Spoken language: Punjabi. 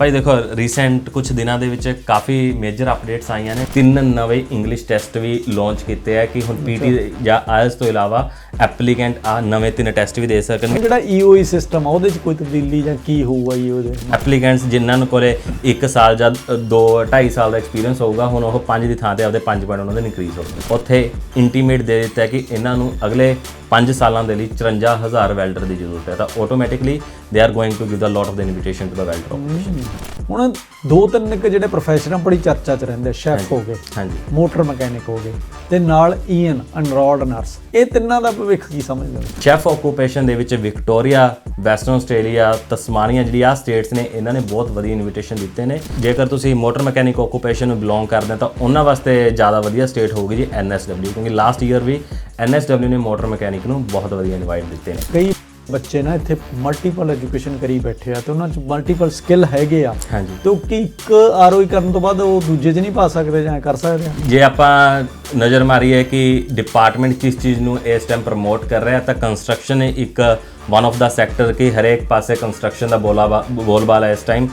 ਭਾਈ ਦੇਖੋ ਰੀਸੈਂਟ ਕੁਝ ਦਿਨਾਂ ਦੇ ਵਿੱਚ ਕਾਫੀ ਮੇਜਰ ਅਪਡੇਟਸ ਆਈਆਂ ਨੇ। ਤਿੰਨ ਨਵੇਂ ਇੰਗਲਿਸ਼ ਟੈਸਟ ਵੀ ਲਾਂਚ ਕੀਤੇ ਆ ਕਿ ਹੁਣ ਪੀਟੀ ਜਾਂ ਆਇਲਸ ਤੋਂ ਇਲਾਵਾ ਐਪਲੀਕੈਂਟ ਆ ਨਵੇਂ ਤਿੰਨ ਟੈਸਟ ਵੀ ਦੇ ਸਕਣਗੇ ਜਿਹੜਾ EOE ਸਿਸਟਮ ਆ ਉਹਦੇ 'ਚ ਕੋਈ ਤਬਦੀਲੀ ਜਾਂ ਕੀ ਹੋਊਗਾ ਜੀ ਉਹਦੇ ਐਪਲੀਕੈਂਟਸ ਜਿਨ੍ਹਾਂ ਨੂੰ ਕੋਲੇ 1 ਸਾਲ ਜਾਂ 2 2.5 ਸਾਲ ਦਾ ਐਕਸਪੀਰੀਅੰਸ ਹੋਊਗਾ ਹੁਣ ਉਹ 5 ਦੀ ਥਾਂ ਤੇ ਆਪਦੇ 5 ਪੁਆਇੰਟ ਉਹਨਾਂ ਦੇ ਇਨਕਰੀਜ਼ ਹੋਣਗੇ ਉੱਥੇ ਇੰਟੀਮੇਟ ਦੇ ਦਿੱਤਾ ਹੈ ਕਿ ਇਹਨਾਂ ਨੂੰ ਅਗਲੇ 5 ਸਾਲਾਂ ਦੇ ਲਈ 54000 ਵੈਲਡਰ ਦੀ ਜ਼ਰੂਰਤ ਹੈ। ਤਾਂ automatically they are going to give the lot of the invitation to the welder ਹੁਣ ਦੋ ਤਿੰਨ ਜਿਹੜੇ ਪ੍ਰੋਫੈਸ਼ਨ ਆ ਬੜੀ ਚਰਚਾ 'ਚ ਰਹਿੰਦੇ ਸ਼ੈਫ ਹੋ ਗਏ ਹਾਂਜੀ। ਮੋਟਰ ਮਕੈਨਿਕ ਹੋ ਗਏ। ਤੇ ਨਾਲ ਈਐਨ ਅਨਰੋਲਡ ਨਰਸ ਇਹ ਤਿੰਨਾਂ ਦਾ ਭਵਿੱਖ ਕੀ ਸਮਝਦੇ ਹੋ ਸ਼ੈਫ ਆਕੂਪੇਸ਼ਨ ਦੇ ਵਿੱਚ ਵਿਕਟੋਰੀਆ ਵੈਸਟਰਨ ਆਸਟ੍ਰੇਲੀਆ ਤਸਮਾਨੀਆ ਜਿਹੜੀ ਆ ਸਟੇਟਸ ਨੇ ਇਹਨਾਂ ਨੇ ਬਹੁਤ ਵਧੀਆ ਇਨਵੀਟੇਸ਼ਨ ਦਿੱਤੇ ਨੇ। ਜੇਕਰ ਤੁਸੀਂ ਮੋਟਰ ਮਕੈਨਿਕ ਆਕੂਪੇਸ਼ਨ ਨੂੰ ਬਿਲੋਂਗ ਕਰਦੇ ਹੋ ਤਾਂ ਉਹਨਾਂ ਵਾਸਤੇ ਜ਼ਿਆਦਾ ਵਧੀਆ ਸਟੇਟ ਹੋਊਗੀ ਜੀ ਐਨਐਸਡਬਲਿਊ ਕਿਉਂਕਿ ਲਾਸਟ ਈਅਰ ਵੀ ਐਨਐਸਡਬਲਿਊ ਨੇ ਮੋਟਰ ਮਕੈਨਿਕ ਨੂੰ ਬਹੁਤ ਵਧੀਆ ਇਨਵਾਈਟ ਦਿੱਤੇ ਨੇ। ਕਈ ਬੱਚੇ ਨਾ ਇੱਥੇ ਮਲਟੀਪਲ ਐਜੂਕੇਸ਼ਨ ਕਰੀ ਬੈਠੇ ਆ ਤੇ ਉਹਨਾਂ 'ਚ ਮਲਟੀਪਲ ਸਕਿੱਲ ਹੈਗੇ ਆ। ਹਾਂਜੀ। ਤੇ ਉਹ ਕੀ ਇੱਕ ਆਰਓਈ ਕਰਨ ਤੋਂ ਬਾਅਦ ਉਹ ਦੂਜੇ 'ਚ ਨਹੀਂ ਪਾ ਸਕਦੇ ਜਾਂ ਕਰ ਸਕਦੇ ਆ? ਜੇ ਆਪਾਂ ਨਜ਼ਰ ਮਾਰੀਏ ਕਿ ਡਿਪਾਰਟਮੈਂਟ ਕਿਸ ਚੀਜ਼ ਨੂੰ ਇਸ ਟਾਈਮ ਪ੍ਰਮੋਟ ਕਰ ਰਿਹਾ ਤਾਂ ਕੰਸਟਰਕਸ਼ਨ ਇੱਕ ਵਨ ਆਫ ਦਾ ਸੈਕਟਰ ਕਿ ਹਰੇਕ ਪਾਸੇ ਕੰਸਟਰਕਸ਼ਨ ਦਾ ਬੋਲਾ ਬੋਲਬਾਲਾ ਹੈ ਇਸ ਟਾਈਮ